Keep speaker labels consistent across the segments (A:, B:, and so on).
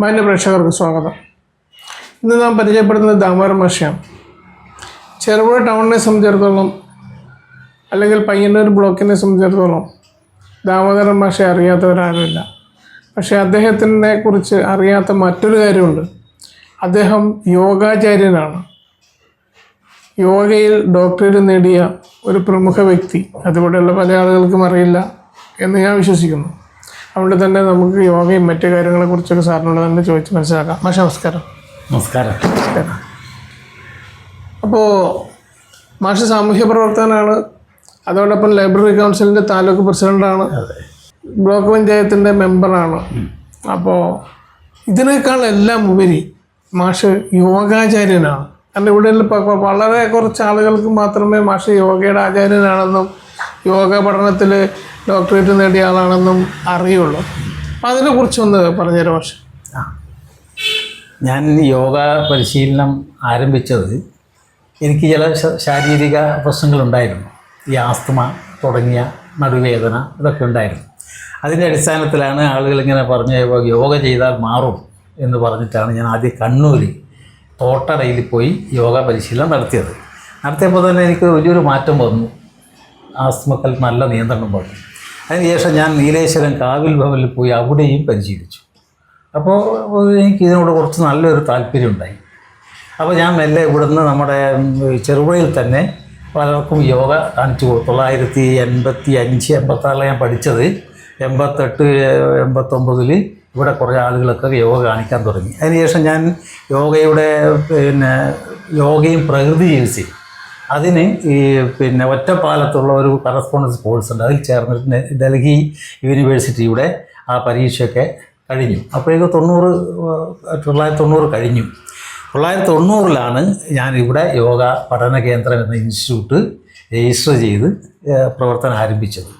A: മാന്യ പ്രേക്ഷകർക്ക് സ്വാഗതം. ഇന്ന് നാം പരിചയപ്പെടുന്നത് ദാമോരം മാഷയാണ്. ചെറുപുഴ ടൗണിനെ സംബന്ധിച്ചിടത്തോളം അല്ലെങ്കിൽ പയ്യന്നൂർ ബ്ലോക്കിനെ സംബന്ധിച്ചിടത്തോളം ദാമോദരൻ മാഷെ അറിയാത്തവരാരുമില്ല. പക്ഷേ അദ്ദേഹത്തിനെ കുറിച്ച് അറിയാത്ത മറ്റൊരു കാര്യമുണ്ട്. അദ്ദേഹം യോഗാചാര്യനാണ്. യോഗയിൽ ഡോക്ടറേറ്റ് നേടിയ ഒരു പ്രമുഖ വ്യക്തി. അതുപോലെയുള്ള പല ആളുകൾക്കും അറിയില്ല എന്ന് ഞാൻ വിശ്വസിക്കുന്നു. അതുകൊണ്ട് തന്നെ നമുക്ക് യോഗയും മറ്റു കാര്യങ്ങളെക്കുറിച്ചൊക്കെ സാറിനോട് തന്നെ ചോദിച്ച് മനസ്സിലാക്കാം. മാഷ നമസ്കാരം.
B: നമസ്കാരം.
A: അപ്പോൾ മാഷ് സാമൂഹ്യ പ്രവർത്തകനാണ്. അതോടൊപ്പം ലൈബ്രറി കൗൺസിലിന്റെ താലൂക്ക് പ്രസിഡന്റാണ് ബ്ലോക്ക് പഞ്ചായത്തിന്റെ മെമ്പറാണ്. അപ്പോൾ ഇതിനേക്കാൾ എല്ലാം ഉപരി മാഷ് യോഗാചാര്യനാണ്. കാരണം ഇവിടെ ഇപ്പോൾ വളരെ കുറച്ച് ആളുകൾക്ക് മാത്രമേ മാഷ് യോഗയുടെ ആചാര്യനാണെന്നും യോഗ പഠനത്തിൽ ഡോക്ടറേറ്റ് നേടിയ ആളാണെന്നും അറിയുള്ളൂ. അപ്പം അതിനെക്കുറിച്ചൊന്ന് പറഞ്ഞുതരാം
B: പക്ഷെ? ഞാൻ യോഗ പരിശീലനം ആരംഭിച്ചത് എനിക്ക് ചില ശാരീരിക പ്രശ്നങ്ങളുണ്ടായിരുന്നു. ഈ ആസ്തമ തുടങ്ങിയ നടുവേദന ഇതൊക്കെ ഉണ്ടായിരുന്നു. അതിന്റെ അടിസ്ഥാനത്തിലാണ് ആളുകൾ ഇങ്ങനെ പറഞ്ഞ "യോഗ- ചെയ്താൽ മാറും എന്ന് പറഞ്ഞിട്ടാണ് ഞാൻ ആദ്യം കണ്ണൂർ തോട്ടടയിൽ പോയി യോഗ പരിശീലനം നടത്തിയത്. നടത്തിയപ്പോൾ തന്നെ എനിക്ക് വലിയൊരു മാറ്റം വന്നു. ആസ്മക്കൽ നല്ല നിയന്ത്രണം വന്നു അതിനുശേഷം ഞാൻ നീലേശ്വരം കാവിൽ ഭവനിൽ പോയി അവിടെയും പരിശീലിച്ചു. അപ്പോൾ എനിക്ക് ഇതിനോട് കുറച്ച് നല്ലൊരു താല്പര്യമുണ്ടായി അപ്പോൾ ഞാൻ മെല്ലെ ഇവിടുന്ന് നമ്മുടെ ചെറുപുഴയിൽ തന്നെ പലർക്കും യോഗ കാണിച്ചു തൊള്ളായിരത്തി എൺപത്തി അഞ്ച് എൺപത്താറിൽ ഞാൻ പഠിച്ചത് എൺപത്തെട്ട് എൺപത്തൊമ്പതിൽ ഇവിടെ കുറേ ആളുകളൊക്കെ യോഗ കാണിക്കാൻ തുടങ്ങി. അതിനുശേഷം ഞാൻ യോഗയുടെ പിന്നെ യോഗയും പ്രകൃതി ചികിത്സയും അതിന് ഈ പിന്നെ ഒറ്റപ്പാലത്തുള്ള ഒരു കറസ്പോണ്ടൻസ് കോഴ്സ് ഉണ്ട്. അതിൽ ചേർന്നിട്ട് ഡൽഹി യൂണിവേഴ്സിറ്റിയുടെ ആ പരീക്ഷയൊക്കെ കഴിഞ്ഞു. അപ്പോഴേക്ക് തൊണ്ണൂറ് തൊള്ളായിരത്തി തൊണ്ണൂറ് കഴിഞ്ഞു. തൊള്ളായിരത്തി തൊണ്ണൂറിലാണ് ഞാനിവിടെ യോഗ പഠന കേന്ദ്രം എന്ന ഇൻസ്റ്റിറ്റ്യൂട്ട് രജിസ്റ്റർ ചെയ്ത് പ്രവർത്തനം ആരംഭിച്ചത്.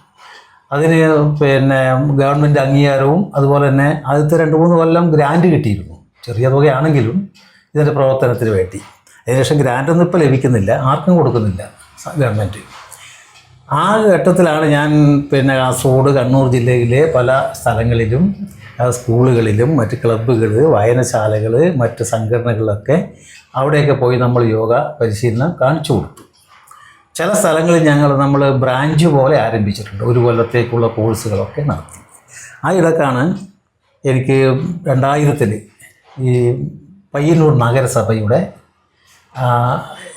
B: അതിന് പിന്നെ ഗവൺമെന്റ് അംഗീകാരവും അതുപോലെ തന്നെ ആദ്യത്തെ രണ്ട് മൂന്ന് കൊല്ലം ഗ്രാൻഡ് കിട്ടിയിരുന്നു. ചെറിയ തുകയാണെങ്കിലും ഇതിന്റെ പ്രവർത്തനത്തിന് വേണ്ടി. അതിനുശേഷം ഗ്രാൻഡൊന്നും ഇപ്പോൾ ലഭിക്കുന്നില്ല. ആർക്കും കൊടുക്കുന്നില്ല ഗവൺമെന്റ് ആ ഘട്ടത്തിലാണ് ഞാൻ പിന്നെ കാസർഗോഡ് കണ്ണൂർ ജില്ലയിലെ പല സ്ഥലങ്ങളിലും സ്കൂളുകളിലും മറ്റ് ക്ലബ്ബുകൾ വായനശാലകൾ മറ്റ് സംഘടനകളിലൊക്കെ അവിടെയൊക്കെ പോയി നമ്മൾ യോഗ പരിശീലനം കാണിച്ചു കൊടുത്തു. ചില സ്ഥലങ്ങളിൽ ഞങ്ങൾ നമ്മൾ ബ്രാഞ്ച് പോലെ ആരംഭിച്ചിട്ടുണ്ട്. ഒരു കൊല്ലത്തേക്കുള്ള കോഴ്സുകളൊക്കെ നടത്തി. ആ ഇടക്കാണ് എനിക്ക് രണ്ടായിരത്തിൽ ഈ പയ്യന്നൂർ നഗരസഭയുടെ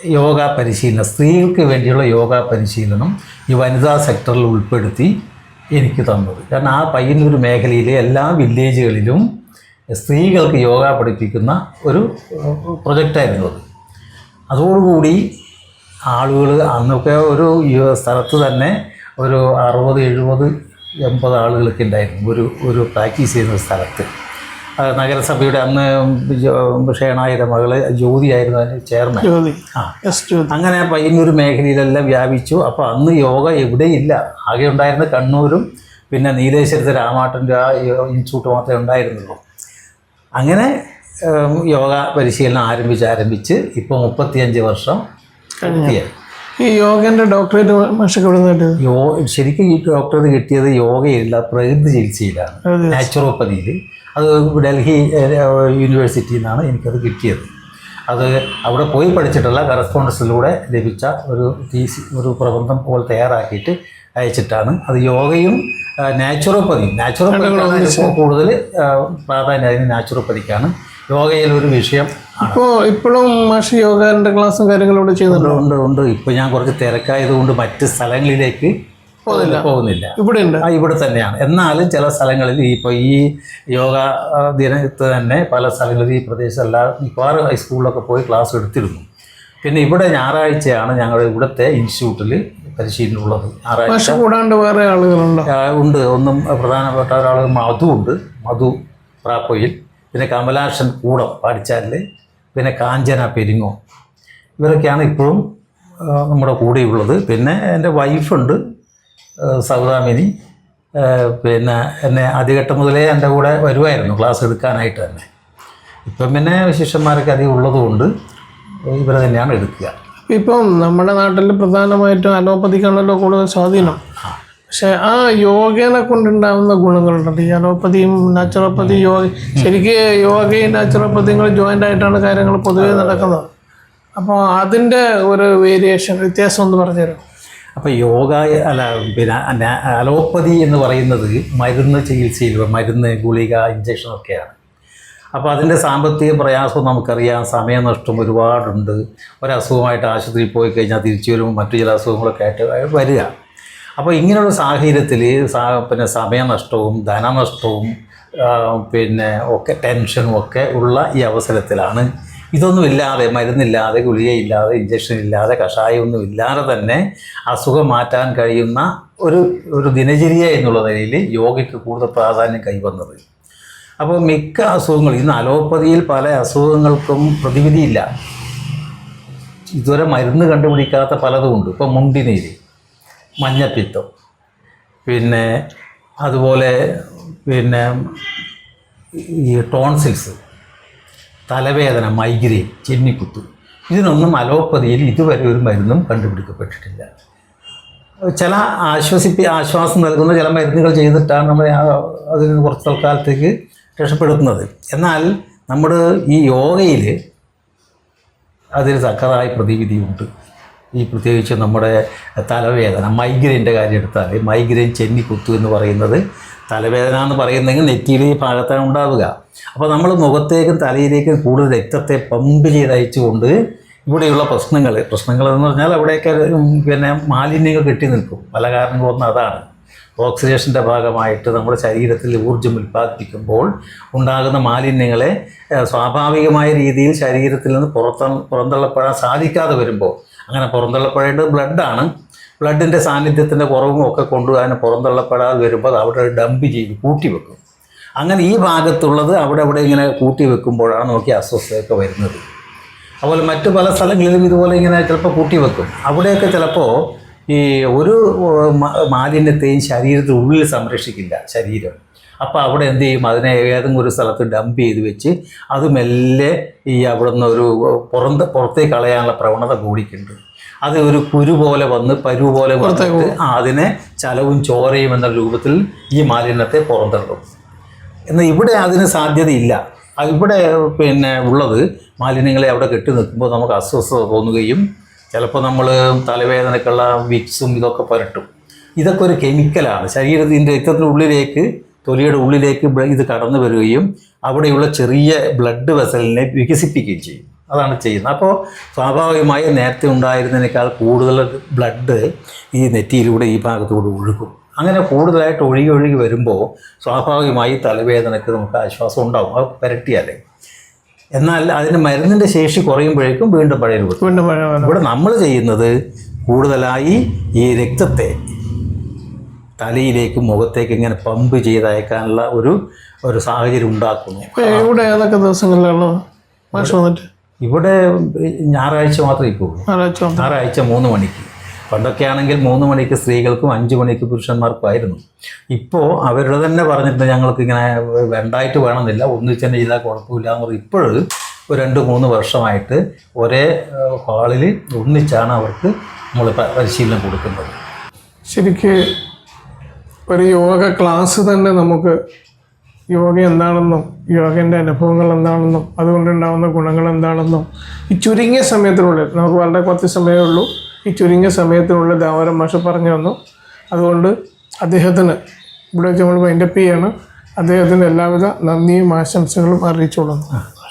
B: യോഗ പരിശീലനം സ്ത്രീകൾക്ക് വേണ്ടിയുള്ള യോഗ പരിശീലനം ഈ വനിതാ സെക്ടറിൽ ഉൾപ്പെടുത്തി എനിക്ക് തന്നത്. കാരണം ആ പയ്യന്നൂർ മേഖലയിലെ എല്ലാ വില്ലേജുകളിലും സ്ത്രീകൾക്ക് യോഗ പഠിപ്പിക്കുന്ന ഒരു പ്രൊജക്റ്റായിരുന്നു അത്. അതോടുകൂടി ആളുകൾ അന്നൊക്കെ ഒരു സ്ഥലത്ത് തന്നെ ഒരു അറുപത് എഴുപത് എൺപത് ആളുകളൊക്കെ ഉണ്ടായിരുന്നു. ഒരു ഒരു പ്രാക്ടീസ് ചെയ്യുന്ന സ്ഥലത്ത്. നഗരസഭയുടെ അന്ന് ഷേണായുടെ മകൾ ജ്യോതിയായിരുന്നു അതിന് ചെയർമാൻ. അങ്ങനെ പയ്യന്നൂർ മേഖലയിലെല്ലാം വ്യാപിച്ചു. അപ്പോൾ അന്ന് യോഗ എവിടെയില്ല. ആകെ ഉണ്ടായിരുന്ന കണ്ണൂരും പിന്നെ നീലേശ്വരത്ത് രാമാട്ടന്റെ ആ ഇൻസ്റ്റിറ്റ്യൂട്ട് മാത്രമേ ഉണ്ടായിരുന്നുള്ളൂ. അങ്ങനെ യോഗ പരിശീലനം ആരംഭിച്ച് ആരംഭിച്ച് ഇപ്പോൾ മുപ്പത്തിയഞ്ച് വർഷം പൂർത്തിയായി
A: ഈ യോഗേന്റെ ഡോക്ടറേറ്റ് മാഷൊക്കെ
B: യോ ശരിക്കും ഈ ഡോക്ടറേറ്റ് കിട്ടിയത് യോഗയില്ല പ്രകൃതി ചികിത്സയിലാണ്. നാച്ചുറോപ്പതിയിൽ. അത് ഡൽഹി യൂണിവേഴ്സിറ്റിയിൽ നിന്നാണ് എനിക്കത് കിട്ടിയത്. അത് അവിടെ പോയി പഠിച്ചിട്ടുള്ള കറസ്പോണ്ടൻസിലൂടെ ലഭിച്ച ഒരു തീസി ഒരു പ്രബന്ധം പോലെ തയ്യാറാക്കിയിട്ട് അയച്ചിട്ടാണ്. അത് യോഗയും നാച്ചുറോപ്പതി നാച്ചുറോപ്പതി കൂടുതൽ പ്രാധാന്യം അതിന് നാച്ചുറോപ്പതിക്കാണ് യോഗയിൽ ഒരു വിഷയം
A: ഇപ്പോൾ ഇപ്പോഴും മാഷ് യോഗ ക്ലാസ്സും കാര്യങ്ങളും ഇവിടെ ചെയ്യുന്നുണ്ട്
B: ഉണ്ട് ഉണ്ട് ഇപ്പോൾ ഞാൻ കുറച്ച് തിരക്കായതുകൊണ്ട് മറ്റ് സ്ഥലങ്ങളിലേക്ക് പോകുന്നില്ല.
A: ഇവിടെ ഉണ്ട്
B: ആ ഇവിടെ തന്നെയാണ്. എന്നാലും ചില സ്ഥലങ്ങളിൽ ഇപ്പോൾ ഈ യോഗ ദിനത്ത് തന്നെ പല സ്ഥലങ്ങളിൽ ഈ പ്രദേശത്ത് എല്ലാ മിക്കവാറും ഹൈസ്കൂളിലൊക്കെ പോയി ക്ലാസ് എടുത്തിരുന്നു. പിന്നെ ഇവിടെ ഞായറാഴ്ചയാണ് ഞങ്ങളുടെ ഇവിടുത്തെ ഇൻസ്റ്റിറ്റ്യൂട്ടിൽ പരിശീലനം ഉള്ളത്. ഞായറാഴ്ച
A: കൂടാണ്ട് വേറെ ആളുകളുണ്ടോ?
B: ഉണ്ട്. ഒന്നും പ്രധാനപ്പെട്ട ഒരാൾ മധു ഉണ്ട്. മധു പ്രാപ്പോയിൽ. പിന്നെ കമലാക്ഷൻ കൂടം പാടിച്ചാലിൽ പിന്നെ കാഞ്ചന പെരിങ്ങോ. ഇവരൊക്കെയാണ് ഇപ്പോഴും നമ്മുടെ കൂടെയുള്ളത്. പിന്നെ എന്റെ വൈഫുണ്ട് സൗദാമിനി പിന്നെ എന്നെ ആദ്യഘട്ടം മുതലേ എന്റെ കൂടെ വരുമായിരുന്നു ക്ലാസ് എടുക്കാനായിട്ട് തന്നെ. ഇപ്പം പിന്നെ ശിഷ്യന്മാരൊക്കെ അധികം ഉള്ളതുകൊണ്ട് ഇവരെ തന്നെയാണ് എടുക്കുക.
A: ഇപ്പം നമ്മുടെ നാട്ടിൽ പ്രധാനമായിട്ടും അലോപ്പതിക്കാണല്ലോ കൂടുതൽ സ്വാധീനം. പക്ഷെ ആ യോഗേനെ കൊണ്ടുണ്ടാകുന്ന ഗുണങ്ങളുണ്ട്. ഈ അലോപ്പതിയും നാച്ചുറോപ്പതിയും യോഗ ശരിക്ക് യോഗയും നാച്ചുറോപ്പതിയും കൂടെ ജോയിന്റ് ആയിട്ടാണ് കാര്യങ്ങൾ പൊതുവേ നടക്കുന്നത്. അപ്പോൾ അതിന്റെ ഒരു വേരിയേഷൻ വ്യത്യാസം ഒന്ന് പറഞ്ഞുതരാം
B: അപ്പോൾ യോഗ അല്ല പിന്നെ അലോപ്പതി എന്ന് പറയുന്നത് മരുന്ന് ചികിത്സയിൽ മരുന്ന് ഗുളിക ഇഞ്ചക്ഷനൊക്കെയാണ് അപ്പോൾ അതിന്റെ സാമ്പത്തിക പ്രയാസം നമുക്കറിയാം സമയനഷ്ടം ഒരുപാടുണ്ട്. ഒരസുഖമായിട്ട് ആശുപത്രിയിൽ പോയി കഴിഞ്ഞാൽ തിരിച്ചു വരുമ്പോൾ മറ്റു ചില അസുഖങ്ങളൊക്കെ ആയിട്ട് വരിക. അപ്പോൾ ഇങ്ങനെയുള്ള സാഹചര്യത്തിൽ പിന്നെ സമയനഷ്ടവും ധനനഷ്ടവും പിന്നെ ഒക്കെ ടെൻഷനും ഒക്കെ ഉള്ള ഈ അവസരത്തിലാണ് ഇതൊന്നും ഇല്ലാതെ മരുന്നില്ലാതെ ഗുളികയില്ലാതെ ഇഞ്ചക്ഷൻ ഇല്ലാതെ കഷായമൊന്നും ഇല്ലാതെ തന്നെ അസുഖം മാറ്റാൻ കഴിയുന്ന ഒരു ഒരു ദിനചര്യ എന്നുള്ള നിലയിൽ യോഗയ്ക്ക് കൂടുതൽ പ്രാധാന്യം കൈവന്നത്. അപ്പോൾ മിക്ക അസുഖങ്ങളും ഇന്ന് അലോപ്പതിയിൽ പല അസുഖങ്ങൾക്കും പ്രതിവിധിയില്ല. ഇതുവരെ മരുന്ന് കണ്ടുപിടിക്കാത്ത പലതുമുണ്ട് ഇപ്പോൾ മുണ്ടിനീര് മഞ്ഞപ്പിത്തം പിന്നെ അതുപോലെ പിന്നെ ഈ ടോൺസിൽസ് തലവേദന മൈഗ്രെയിൻ ചെന്നിക്കുത്ത്. ഇതിനൊന്നും അലോപ്പതിയിൽ ഇതുവരെ ഒരു മരുന്നും കണ്ടുപിടിക്കപ്പെട്ടിട്ടില്ല. ചില ആശ്വസിപ്പി ആശ്വാസം നൽകുന്ന ചില മരുന്നുകൾ ചെയ്തിട്ടാണ് നമ്മൾ അതിൽ നിന്ന് കുറച്ച് തൽക്കാലത്തേക്ക് രക്ഷപ്പെടുത്തുന്നത്. എന്നാൽ നമ്മുടെ ഈ യോഗയിൽ അതിന് തക്കതായ പ്രതിവിധിയുണ്ട്. ഈ പ്രത്യേകിച്ച് നമ്മുടെ തലവേദന മൈഗ്രെയിന്റെ കാര്യം എടുത്താൽ മൈഗ്രെയിൻ ചെന്നിക്കുത്തു എന്ന് പറയുന്നത് തലവേദന എന്ന് പറയുന്നെങ്കിൽ നെറ്റിയിൽ ഈ ഭാഗത്താണ് ഉണ്ടാവുക. അപ്പോൾ നമ്മൾ മുഖത്തേക്കും തലയിലേക്കും കൂടുതൽ രക്തത്തെ പമ്പ് ചെയ്തയച്ചുകൊണ്ട് ഇവിടെയുള്ള പ്രശ്നങ്ങൾ പ്രശ്നങ്ങൾ എന്ന് പറഞ്ഞാൽ അവിടെയൊക്കെ പിന്നെ മാലിന്യങ്ങൾ കെട്ടി നിൽക്കും. പല കാരണങ്ങളൊന്നും അതാണ്. ഓക്സിഡേഷന്റെ ഭാഗമായിട്ട് നമ്മുടെ ശരീരത്തിൽ ഊർജം ഉൽപ്പാദിപ്പിക്കുമ്പോൾ ഉണ്ടാകുന്ന മാലിന്യങ്ങളെ സ്വാഭാവികമായ രീതിയിൽ ശരീരത്തിൽ നിന്ന് പുറത്ത പുറന്തള്ളപ്പെടാൻ സാധിക്കാതെ വരുമ്പോൾ അങ്ങനെ പുറന്തള്ളപ്പെടേണ്ടത് ബ്ലഡാണ് ബ്ലഡിന്റെ സാന്നിധ്യത്തിന്റെ കുറവും ഒക്കെ കൊണ്ടുപോകാൻ പുറന്തള്ളപ്പെടാതെ വരുമ്പോൾ അവിടെ ഡംപ് ചെയ്ത് കൂട്ടി വെക്കും. അങ്ങനെ ഈ ഭാഗത്തുള്ളത് അവിടെ അവിടെ ഇങ്ങനെ കൂട്ടി വെക്കുമ്പോഴാണ് നോക്കി അസ്വസ്ഥയൊക്കെ വരുന്നത്. അതുപോലെ മറ്റു പല സ്ഥലങ്ങളിലും ഇതുപോലെ ഇങ്ങനെ ചിലപ്പോൾ കൂട്ടി വെക്കും. അവിടെയൊക്കെ ചിലപ്പോൾ ഈ ഒരു മാലിന്യത്തെയും ശരീരത്തിനുള്ളിൽ സംരക്ഷിക്കില്ല ശരീരം. അപ്പോൾ അവിടെ എന്ത് ചെയ്യും? അതിനെ ഏതെങ്കിലും ഒരു സ്ഥലത്ത് ഡംപ് ചെയ്ത് വെച്ച് അത് മെല്ലെ ഈ അവിടെ നിന്ന് ഒരു പുറത്ത് പുറത്തേക്ക് കളയാനുള്ള പ്രവണത കൂടിക്കുണ്ട് അത് ഒരു കുരു പോലെ വന്ന് പരു പോലെ വന്നിട്ട് അതിനെ ചലവും ചോരയും എന്ന രൂപത്തിൽ ഈ മാലിന്യത്തെ പുറന്തള്ളും. എന്നാൽ ഇവിടെ അതിന് സാധ്യതയില്ല. ഇവിടെ പിന്നെ ഉള്ളത് മാലിന്യങ്ങളെ അവിടെ കെട്ടി നിൽക്കുമ്പോൾ നമുക്ക് അസ്വസ്ഥത തോന്നുകയും ചിലപ്പോൾ നമ്മൾ തലവേദനക്കുള്ള വിക്സും ഇതൊക്കെ പുരട്ടും. ഇതൊക്കെ ഒരു കെമിക്കലാണ് ശരീരത്തിന്റെ രക്തത്തിനുള്ളിലേക്ക് തൊലിയുടെ ഉള്ളിലേക്ക് ഇത് കടന്നു വരികയും അവിടെയുള്ള ചെറിയ ബ്ലഡ് വെസലിനെ വികസിപ്പിക്കുകയും ചെയ്യും. അതാണ് ചെയ്യുന്നത്. അപ്പോൾ സ്വാഭാവികമായി നേരത്തെ ഉണ്ടായിരുന്നതിനേക്കാൾ കൂടുതൽ ബ്ലഡ് ഈ നെറ്റിയിലൂടെ ഈ ഭാഗത്തൂടെ ഒഴുകും. അങ്ങനെ കൂടുതലായിട്ട് ഒഴുകി ഒഴുകി വരുമ്പോൾ സ്വാഭാവികമായി തലവേദനയ്ക്ക് നമുക്ക് ആശ്വാസം ഉണ്ടാവും. അത് പുരട്ടിയാലേ. എന്നാൽ അതിന് മരുന്നിന്റെ ശേഷി കുറയുമ്പോഴേക്കും വീണ്ടും പഴയ രൂപത്തിൽ ഇവിടെ നമ്മൾ ചെയ്യുന്നത് കൂടുതലായി ഈ രക്തത്തെ തലയിലേക്ക് മുഖത്തേക്ക് ഇങ്ങനെ പമ്പ് ചെയ്തയക്കാനുള്ള ഒരു ഒരു സാഹചര്യം ഉണ്ടാക്കുന്നു.
A: ഇവിടെ ഏതൊക്കെ ദിവസങ്ങളിലാണ് മാഷ് വന്നിട്ട്?
B: ഇവിടെ ഞായറാഴ്ച മാത്രമേ ഇപ്പോൾ
A: ഞായറാഴ്ച
B: മൂന്ന് മണിക്ക്. പണ്ടൊക്കെ ആണെങ്കിൽ മൂന്ന് മണിക്ക് സ്ത്രീകൾക്കും അഞ്ച് മണിക്ക് പുരുഷന്മാർക്കും ആയിരുന്നു ഇപ്പോൾ അവരുടെ തന്നെ പറഞ്ഞിട്ട് ഞങ്ങൾക്ക് ഇങ്ങനെ രണ്ടായിട്ട് വേണമെന്നില്ല ഒന്നിച്ച് തന്നെ ചെയ്താൽ കുഴപ്പമില്ല എന്ന് പറഞ്ഞ് ഇപ്പോൾ ഒരു രണ്ട് മൂന്ന് വർഷമായിട്ട് ഒരേ ഹാളിൽ ഒന്നിച്ചാണ് അവർക്ക് നമ്മൾ പരിശീലനം കൊടുക്കുന്നത്.
A: ശരിക്ക് ഒരു യോഗ ക്ലാസ് തന്നെ നമുക്ക് യോഗ എന്താണെന്നും യോഗന്റെ അനുഭവങ്ങൾ എന്താണെന്നും അതുകൊണ്ടുണ്ടാകുന്ന ഗുണങ്ങൾ എന്താണെന്നും ഈ ചുരുങ്ങിയ സമയത്തിനുള്ളിൽ നമുക്ക് വളരെ കുറച്ച് സമയമേ ഉള്ളൂ. ഈ ചുരുങ്ങിയ സമയത്തിനുള്ളിൽ ദാവരം മാഷ പറഞ്ഞു തന്നു. അതുകൊണ്ട് അദ്ദേഹത്തിന് ഇവിടെ വെച്ച് നമ്മൾ വൈൻഡപ്പ് ചെയ്യാണ്. അദ്ദേഹത്തിന് എല്ലാവിധ നന്ദിയും ആശംസകളും അറിയിച്ചുകൊള്ളുന്നു.